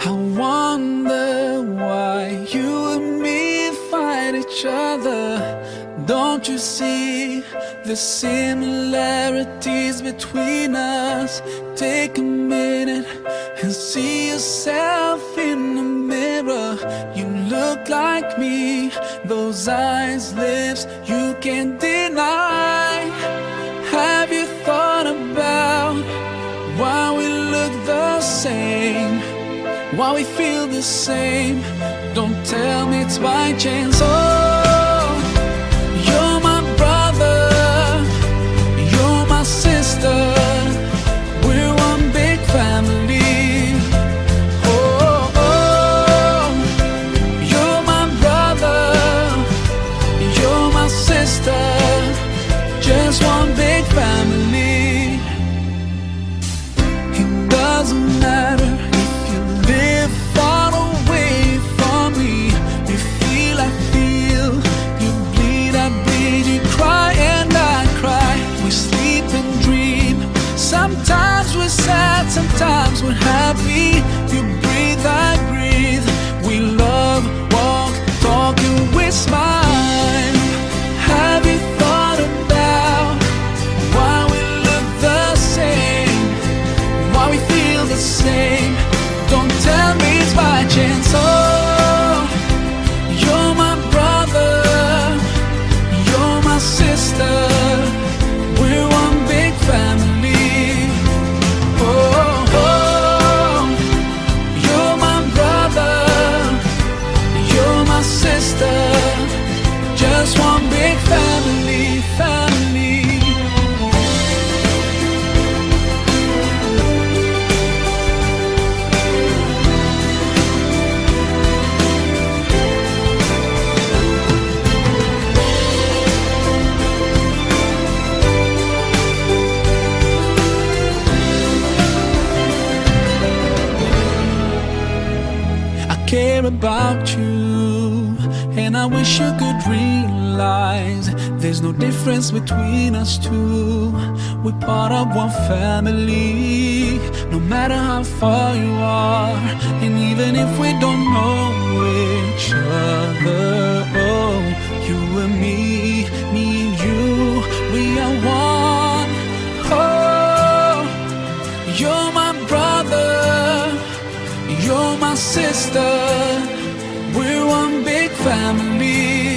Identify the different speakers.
Speaker 1: I wonder why you and me fight each other. Don't you see the similarities between us? Take a minute and see yourself in the mirror. You look like me, those eyes, lips, you can't deny. Have you thought about why we look the same? Why we feel the same? Don't tell me it's by chance. Oh, sometimes we're care about you, and I wish you could realize there's no difference between us two. We're part of one family, no matter how far you are, and even if we don't know each other. Oh, you and me, me sister. We're one big family.